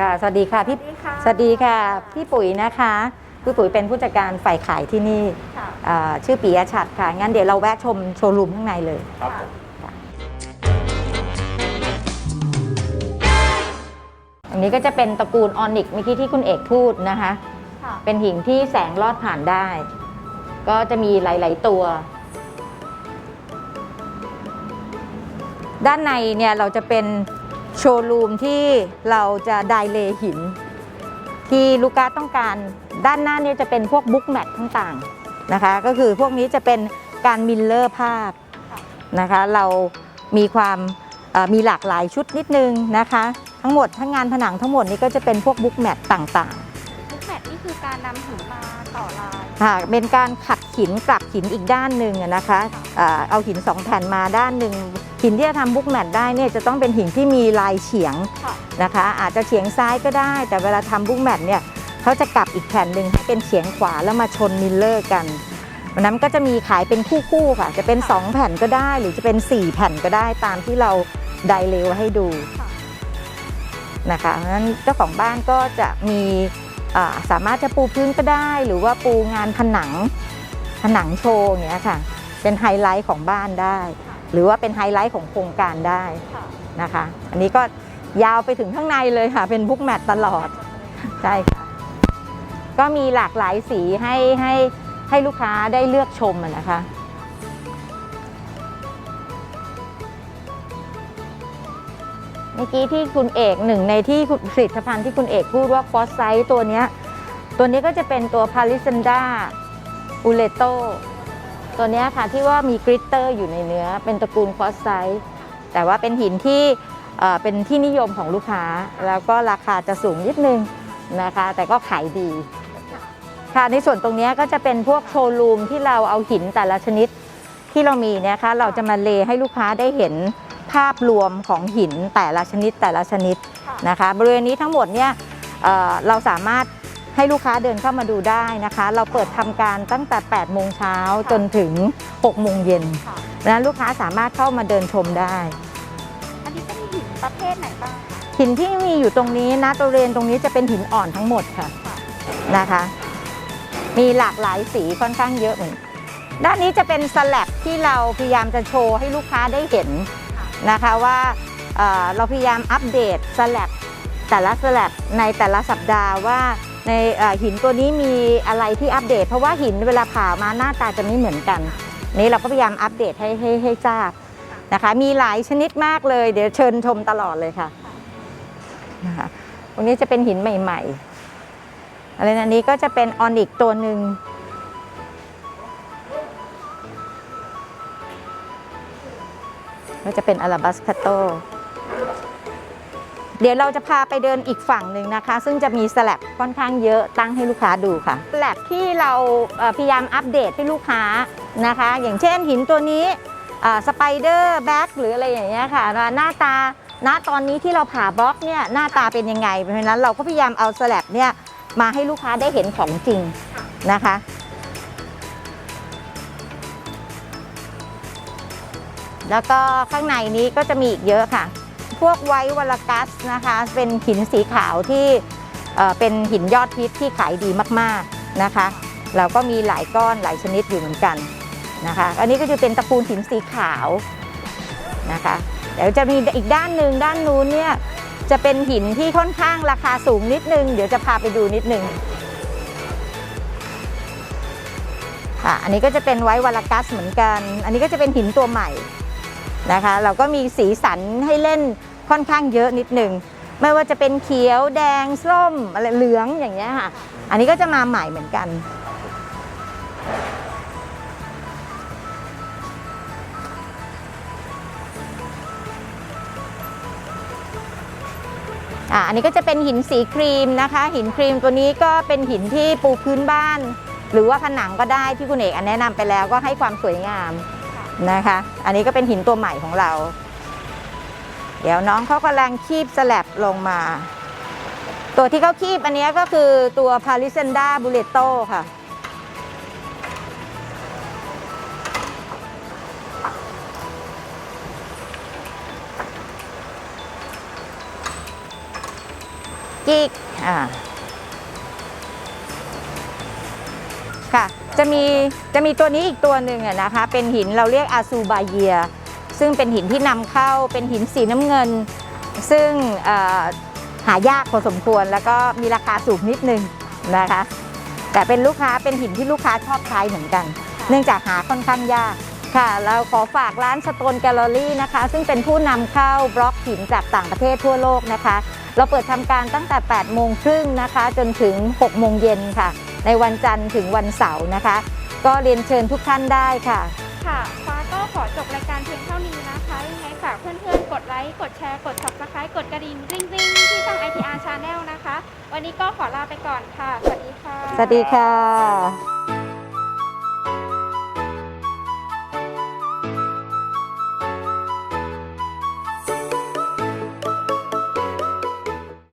ค่ะ สวัสดีค่ะพี่สวัสดีค่ะสวัสดีค่ะ พี่ปุ๋ยนะคะพี่ปุ๋ยเป็นผู้จัดการฝ่ายขายที่นี่ค่ะอ่าชื่อปียชัดค่ะ งั้นเดี๋ยวเราแวะชมโชว์รูมข้างในเลย ครับผมอันนี้ก็จะเป็นตระกูลออนิกเมื่อกี้ที่คุณเอกพูดนะคะค่ะเป็นหินที่แสงลอดผ่านได้ ก็จะมีหลาย ๆ ตัว ด้านในเนี่ยเราจะเป็น โชว์รูมที่เราจะไดเลย์หิน ที่ลูกค้าต้องการด้านหน้าเนี่ยจะเป็นพวกบุ๊กแมทต่างๆนะคะ ก็คือพวกนี้จะเป็นการมิลเลอร์ภาพนะคะ เรามีความเอ่อมีหลากหลายชุดนิดนึงนะคะ ทั้งหมดทั้งงานผนังทั้งหมดนี้ก็จะเป็นพวกบุ๊กแมทต่างๆทุกแมทนี่คือการนำหินมาต่อลายค่ะเป็นการขัดหินกลับหินอีกด้านหนึ่งอะนะคะอ่าเอาหินสองแผ่นมาด้านหนึ่ง หินที่จะทำบุ๊กแมทได้เนี่ยจะต้องเป็นหินที่มีลายเฉียงค่ะนะคะ อาจจะเฉียงซ้ายก็ได้ แต่เวลาทำบุ๊กแมทเนี่ยเขาจะกลับอีกแผ่นหนึ่งให้เป็นเฉียงขวาแล้วมาชนมิลเลอร์กันวันนั้นก็จะมีขายเป็นคู่ๆค่ะ จะเป็น 2 แผ่นก็ได้ หรือจะเป็น 4 แผ่นก็ได้ตามที่เราไดเลวให้ดูค่ะนะคะเพราะฉะนั้นเจ้าของบ้านก็จะมีอ่าสามารถจะปูพื้นก็ได้ หรือว่าปูงานผนังผนังโชว์อย่างเงี้ยค่ะ เป็นไฮไลท์ของบ้านได้ หรือว่าเป็นไฮไลท์ของโครงการได้ค่ะนะคะ อันนี้ก็ยาวไปถึงข้างในเลยค่ะ เป็นบุ๊กแมตตลอดใช่ค่ะก็มีหลากหลายสีให้ให้ให้ลูกค้าได้เลือกชมอะนะคะ เมื่อกี้ที่คุณเอกหนึ่งในที่คุณผลิตภัณฑ์ที่คุณเอกพูดว่าฟอสไซต์ตัวเนี้ยตัวนี้ก็จะเป็นตัวพาริซันดาอูเลโต ตัวนี้ค่ะที่ว่ามีกริตเตอร์อยู่ในเนื้อ เป็นตระกูลฟอสไซต์แต่ว่าเป็นหินที่เป็นที่นิยมของลูกค้า แล้วก็ราคาจะสูงนิดนึงนะคะ แต่ก็ขายดี ค่ะในส่วนตรงนี้ก็จะเป็นพวกโชว์รูมที่เราเอาหินแต่ละชนิดที่เรามีเนะคะเราจะมาเลให้ลูกค้าได้เห็นภาพรวมของหินแต่ละชนิดแต่ละชนิดนะคะ บริเวณนี้ทั้งหมดเนี่ยเเราสามารถ ให้ลูกค้าเดินเข้ามาดูได้นะคะ เราเปิดทำการตั้งแต่ 8 โมงเช้าจนถึง 6 โมงเย็นค่ะดังนั้นลูกค้าสามารถเข้ามาเดินชมได้ อันนี้เป็นหินประเภทไหนบ้างคะหินที่มีอยู่ตรงนี้นะตัวเรียนตรงนี้จะเป็นหินอ่อนทั้งหมดค่ะค่ะนะคะ มีหลากหลายสีค่อนข้างเยอะเหมือนด้านนี้จะเป็นสลับที่เราพยายามจะโชว์ให้ลูกค้าได้เห็นนะคะว่าเอ่อเราพยายามอัปเดตสลับแต่ละสลับในแต่ละสัปดาห์ว่า ในหินตัวนี้มีอะไรที่อัปเดต เพราะว่าหินเวลาผ่ามาหน้าตาจะไม่เหมือนกัน นี่เราก็พยายามอัปเดตให้ให้ให้ทราบนะคะ มีหลายชนิดมากเลย เดี๋ยวเชิญชมตลอดเลยค่ะนะคะตรงนี้จะเป็นหินใหม่ๆอะไรนะนี้ก็จะเป็นออนิกตัวหนึ่งก็จะเป็นอาราบัสคาโต เดี๋ยวเราจะพาไปเดินอีกฝั่งหนึ่งนะคะ ซึ่งจะมีสลับค่อนข้างเยอะตั้งให้ลูกค้าดูค่ะสลับที่เราพยายามอัปเดตให้ลูกค้านะคะ อย่างเช่นหินตัวนี้สไปเดอร์แบ็กหรืออะไรอย่างเงี้ยค่ะหน้าตาณตอนนี้ที่เราผ่าบล็อกเนี่ยหน้าตาเป็นยังไง เพราะฉะนั้นเราก็พยายามเอาสลับเนี่ยมาให้ลูกค้าได้เห็นของจริงนะคะแล้วก็ข้างในนี้ก็จะมีอีกเยอะค่ะ พวกไวท์วลกัสนะคะ เป็นหินสีขาวที่เเป็นหินยอดฮิตที่ขายดีมากๆนะคะ เราก็มีหลายก้อนหลายชนิดอยู่เหมือนกันนะคะ อันนี้ก็จะเป็นตระกูลหินสีขาวนะคะเดี๋ยวจะมีอีกด้านหนึ่งด้านนู้นเนี่ยจะเป็นหินที่ค่อนข้างราคาสูงนิดนึง เดี๋ยวจะพาไปดูนิดนึงค่ะอันนี้ก็จะเป็นไวท์วลกัสเหมือนกัน อันนี้ก็จะเป็นหินตัวใหม่นะคะ เราก็มีสีสันให้เล่น ค่อนข้างเยอะนิดหนึ่งไม่ว่าจะเป็นเขียวแดงส้มอะไรเหลืองอย่างเงี้ยค่ะ อันนี้ก็จะมาใหม่เหมือนกัน อะอันนี้ก็จะเป็นหินสีครีมนะคะ หินครีมตัวนี้ก็เป็นหินที่ปูพื้นบ้าน หรือว่าผนังก็ได้ที่คุณเอกแนะนำไปแล้วก็ให้ความสวยงามนะคะ อันนี้ก็เป็นหินตัวใหม่ของเรา เดี๋ยวน้องเขากำลังคีบสลับลงมา ตัวที่เขาคีบอันนี้ก็คือตัวพาริเซนดาบูเลโต้ค่ะจอีกอ่าค่ะ จะมีจะมีตัวนี้อีกตัวหนึ่งอะนะคะ เป็นหินเราเรียกอาซูบาเยีย ซึ่งเป็นหินที่นำเข้าเป็นหินสีน้ำเงิน ซึ่งเอ่อหายากพอสมควรแล้วก็มีราคาสูงนิดนึงนะคะ แต่เป็นลูกค้าเป็นหินที่ลูกค้าชอบใช้เหมือนกัน เนื่องจากหาค่อนข้างยากค่ะ เราขอฝากร้านสโตนแกลเลอรี่นะคะ ซึ่งเป็นผู้นำเข้าบล็อกหินจากต่างประเทศทั่วโลกนะคะ เราเปิดทำการตั้งแต่ 8 โมงครึ่งนะคะ จนถึง 6 โมงเย็นค่ะ ในวันจันทร์ถึงวันเสาร์นะคะ ก็เรียนเชิญทุกท่านได้ค่ะ ค่ะฟ้าก็ ขอจบรายการเพียงเท่านี้นะคะยังไงฝากเพื่อนๆ กดไลค์ กดแชร์ กด subscribe กดกระดิ่งริงริงๆที่ช่อง ITR Channel นะคะ วันนี้ก็ขอลาไปก่อนค่ะ สวัสดีค่ะ สวัสดีค่ะ